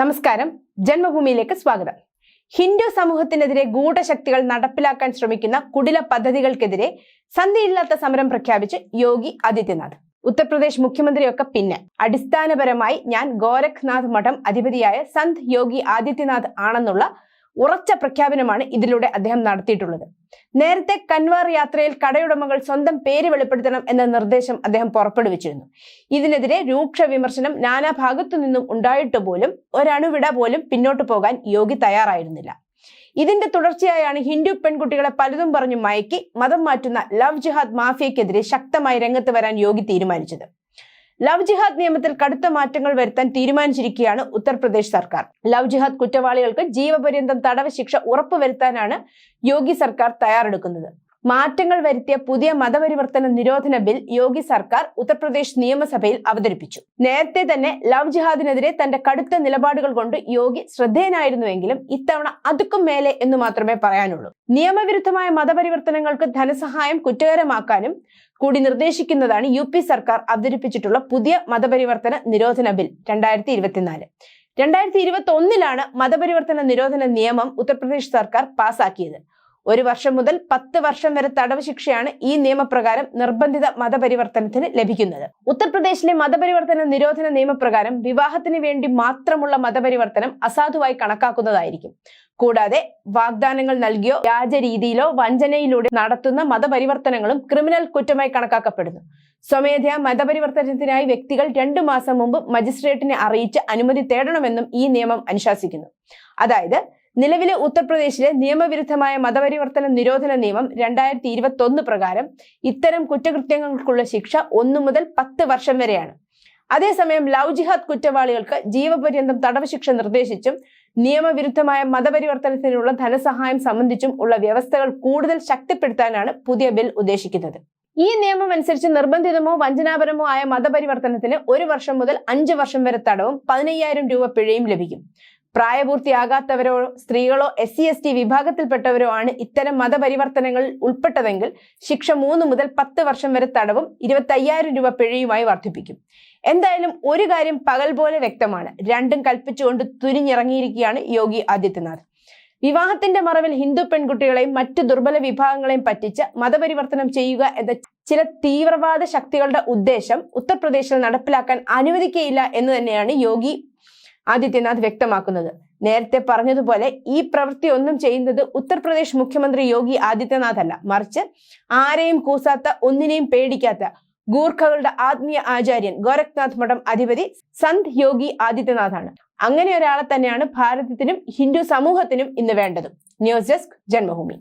നമസ്കാരം. ജന്മഭൂമിയിലേക്ക് സ്വാഗതം. ഹിന്ദു സമൂഹത്തിനെതിരെ ഗൂഢശക്തികൾ നടപ്പിലാക്കാൻ ശ്രമിക്കുന്ന കുടില പദ്ധതികൾക്കെതിരെ സന്ധിയില്ലാത്ത സമരം പ്രഖ്യാപിച്ച് യോഗി ആദിത്യനാഥ്. ഉത്തർപ്രദേശ് മുഖ്യമന്ത്രിയൊക്കെ പിന്നെ. അടിസ്ഥാനപരമായി ഞാൻ ഗോരഖ്നാഥ് മഠം അധിപതിയായ സന്ത് യോഗി ആദിത്യനാഥ് ആണെന്നുള്ള ഉറച്ച പ്രഖ്യാപനമാണ് ഇതിലൂടെ അദ്ദേഹം നടത്തിയിട്ടുള്ളത്. നേരത്തെ കൻവാർ യാത്രയിൽ കടയുടമകൾ സ്വന്തം പേര് വെളിപ്പെടുത്തണം എന്ന നിർദ്ദേശം അദ്ദേഹം പുറപ്പെടുവിച്ചിരുന്നു. ഇതിനെതിരെ രൂക്ഷ വിമർശനം നാനാ ഭാഗത്തു നിന്നും ഉണ്ടായിട്ട് പോലും ഒരണുവിട പോലും പിന്നോട്ട് പോകാൻ യോഗി തയ്യാറായിരുന്നില്ല. ഇതിന്റെ തുടർച്ചയായാണ് ഹിന്ദു പെൺകുട്ടികളെ പലതും പറഞ്ഞു മയക്കി മതം മാറ്റുന്ന ലവ് ജിഹാദ് മാഫിയക്കെതിരെ ശക്തമായി രംഗത്ത് വരാൻ യോഗി തീരുമാനിച്ചത്. ലവ് ജിഹാദ് നിയമത്തിൽ കടുത്ത മാറ്റങ്ങൾ വരുത്താൻ തീരുമാനിച്ചിരിക്കുകയാണ് ഉത്തർപ്രദേശ് സർക്കാർ. ലവ് ജിഹാദ് കുറ്റവാളികൾക്ക് ജീവപര്യന്തം തടവ് ശിക്ഷ ഉറപ്പുവരുത്താനാണ് യോഗി സർക്കാർ തയ്യാറെടുക്കുന്നത്. മാറ്റങ്ങൾ വരുത്തിയ പുതിയ മതപരിവർത്തന നിരോധന ബിൽ യോഗി സർക്കാർ ഉത്തർപ്രദേശ് നിയമസഭയിൽ അവതരിപ്പിച്ചു. നേരത്തെ തന്നെ ലവ് ജിഹാദിനെതിരെ തന്റെ കടുത്ത നിലപാടുകൾ കൊണ്ട് യോഗി ശ്രദ്ധേയനായിരുന്നുവെങ്കിലും ഇത്തവണ അതുക്കും മേലെ എന്ന് മാത്രമേ പറയാനുള്ളൂ. നിയമവിരുദ്ധമായ മതപരിവർത്തനങ്ങൾക്ക് ധനസഹായം കുറ്റകരമാക്കാനും കൂടി നിർദ്ദേശിക്കുന്നതാണ് യു സർക്കാർ അവതരിപ്പിച്ചിട്ടുള്ള പുതിയ മതപരിവർത്തന നിരോധന ബിൽ രണ്ടായിരത്തി ഇരുപത്തിനാല് രണ്ടായിരത്തി ഇരുപത്തി ഒന്നിലാണ് മതപരിവർത്തന നിരോധന നിയമം ഉത്തർപ്രദേശ് സർക്കാർ പാസാക്കിയത്. ഒരു വർഷം മുതൽ പത്ത് വർഷം വരെ തടവ് ശിക്ഷയാണ് ഈ നിയമപ്രകാരം നിർബന്ധിത മതപരിവർത്തനത്തിന് ലഭിക്കുന്നത്. ഉത്തർപ്രദേശിലെ മതപരിവർത്തന നിരോധന നിയമപ്രകാരം വിവാഹത്തിന് വേണ്ടി മാത്രമുള്ള മതപരിവർത്തനം അസാധുവായി കണക്കാക്കുന്നതായിരിക്കും. കൂടാതെ വാഗ്ദാനങ്ങൾ നൽകിയോ വ്യാജ രീതിയിലോ വഞ്ചനയിലൂടെ നടത്തുന്ന മതപരിവർത്തനങ്ങളും ക്രിമിനൽ കുറ്റമായി കണക്കാക്കപ്പെടുന്നു. സ്വമേധയാ മതപരിവർത്തനത്തിനായി വ്യക്തികൾ രണ്ടു മാസം മുമ്പ് മജിസ്ട്രേറ്റിനെ അറിയിച്ച് അനുമതി തേടണമെന്നും ഈ നിയമം അനുശാസിക്കുന്നു. അതായത് നിലവിലെ ഉത്തർപ്രദേശിലെ നിയമവിരുദ്ധമായ മതപരിവർത്തന നിരോധന നിയമം രണ്ടായിരത്തി ഇരുപത്തി ഒന്ന് പ്രകാരം ഇത്തരം കുറ്റകൃത്യങ്ങൾക്കുള്ള ശിക്ഷ ഒന്നു മുതൽ പത്ത് വർഷം വരെയാണ്. അതേസമയം ലവ് ജിഹാദ് കുറ്റവാളികൾക്ക് ജീവപര്യന്തം തടവ് ശിക്ഷ നിർദ്ദേശിച്ചും നിയമവിരുദ്ധമായ മതപരിവർത്തനത്തിനുള്ള ധനസഹായം സംബന്ധിച്ചും ഉള്ള വ്യവസ്ഥകൾ കൂടുതൽ ശക്തിപ്പെടുത്താനാണ് പുതിയ ബിൽ ഉദ്ദേശിക്കുന്നത്. ഈ നിയമം അനുസരിച്ച് നിർബന്ധിതമോ വഞ്ചനാപരമോ ആയ മതപരിവർത്തനത്തിന് ഒരു വർഷം മുതൽ അഞ്ച് വർഷം വരെ തടവും പതിനയ്യായിരം രൂപ പിഴയും ലഭിക്കും. പ്രായപൂർത്തിയാകാത്തവരോ സ്ത്രീകളോ എസ് സി എസ് ടി വിഭാഗത്തിൽപ്പെട്ടവരോ ആണ് ഇത്തരം മതപരിവർത്തനങ്ങൾ ഉൾപ്പെട്ടതെങ്കിൽ ശിക്ഷ മൂന്ന് മുതൽ പത്ത് വർഷം വരെ തടവും ഇരുപത്തി അയ്യായിരം രൂപ പിഴയുമായി വർദ്ധിപ്പിക്കും. എന്തായാലും ഒരു കാര്യം പകൽ പോലെ വ്യക്തമാണ്. രണ്ടും കൽപ്പിച്ചുകൊണ്ട് തുരിഞ്ഞിറങ്ങിയിരിക്കുകയാണ് യോഗി ആദിത്യനാഥ്. വിവാഹത്തിന്റെ മറവിൽ ഹിന്ദു പെൺകുട്ടികളെയും മറ്റു ദുർബല വിഭാഗങ്ങളെയും പറ്റിച്ച് മതപരിവർത്തനം ചെയ്യുക എന്ന ചില തീവ്രവാദ ശക്തികളുടെ ഉദ്ദേശം ഉത്തർപ്രദേശിൽ നടപ്പിലാക്കാൻ അനുവദിക്കയില്ല എന്ന് തന്നെയാണ് യോഗി ആദിത്യനാഥ് വ്യക്തമാക്കുന്നത്. നേരത്തെ പറഞ്ഞതുപോലെ ഈ പ്രവൃത്തി ഒന്നും ചെയ്യുന്നത് ഉത്തർപ്രദേശ് മുഖ്യമന്ത്രി യോഗി ആദിത്യനാഥ് അല്ല മറിച്ച് ആരെയും കൂസാത്ത ഒന്നിനെയും പേടിക്കാത്ത ഗൂർഖകളുടെ ആത്മീയ ആചാര്യൻ ഗോരഖ്നാഥ് മഠം അധിപതി സന്ത് യോഗി ആദിത്യനാഥാണ്. അങ്ങനെ ഒരാളെ തന്നെയാണ് ഭാരതത്തിനും ഹിന്ദു സമൂഹത്തിനും ഇന്ന് വേണ്ടതും. News desk Janmabhumi.